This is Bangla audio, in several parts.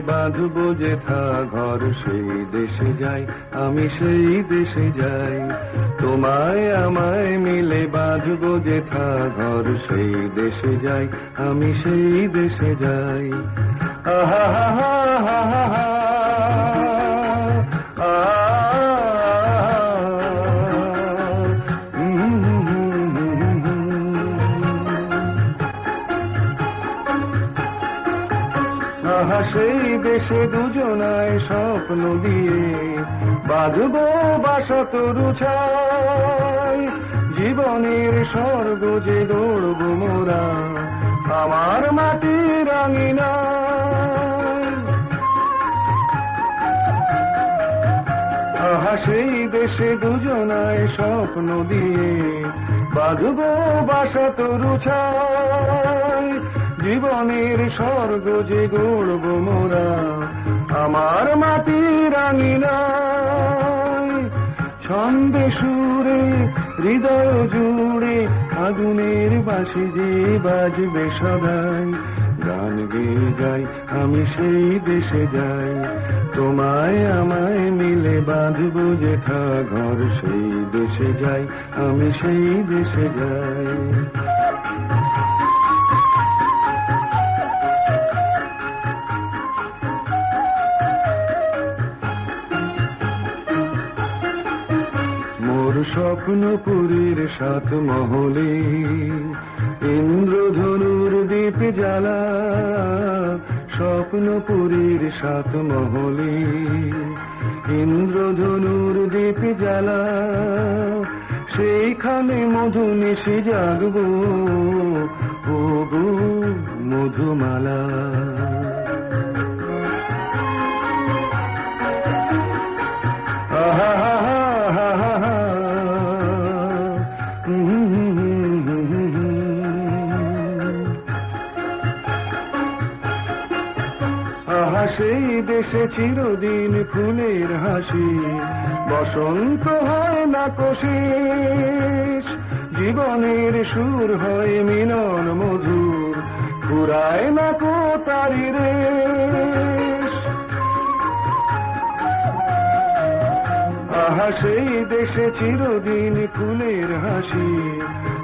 মিলে যেথা ঘর, সেই দেশে যাই, আমি সেই দেশে যাই। তোমায় আমায় মিলে বাঁধব যেথা ঘর, সেই দেশে যাই, আমি সেই দেশে যাই। আহা হা হা হা হা হা আহা সেই দেশে দুজনায় স্বপ্ন দিয়ে বাজবো বাসা তরু ছাই জীবনের স্বর্গ যে দৌড়ব মোরা, আমার মাটির আঙিনা আহা সেই দেশে দুজনায় স্বপ্ন দিয়ে বাজবো বাসা তরু ছাই জীবনের স্বর্গ যে গড়ব মোরা, আমার মাটির আঙিনায় ছন্দে সুরে, হৃদয় জুড়ে আগুনের বাসি যে বাজবে সদাই। গান গেয়ে যাই, আমি সেই দেশে যাই। তোমায় আমায় মিলে বাঁধবো যেথা ঘর, সেই দেশে যাই, আমি সেই দেশে যাই। মোর স্বপ্নপুরীর সাত মহলে, ইন্দ্রধনুর দীপ জ্বালা স্বপ্নপুরীর সাত মহলে, ইন্দ্রধনুর দীপ জ্বালা, সেইখানে মধু নিশি জাগবো মধুমালা। আহা সেই দেশে চিরদিন ফুলের হাসি। বসন্ত হয় না কোশেষ জীবনের সুর হয় মিলন মধুর। ঘুরায় না কো তারি আহা, সেই দেশে চিরদিন ফুলের হাসি।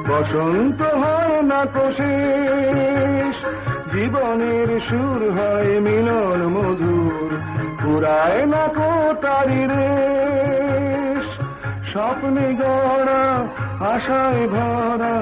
বসন্ত হয় না কোশেষ জীবনের সুর হয় মিলন মধুর। পুরায় না কোটারি রে স্বপ্নে গড়া আশায় ভরা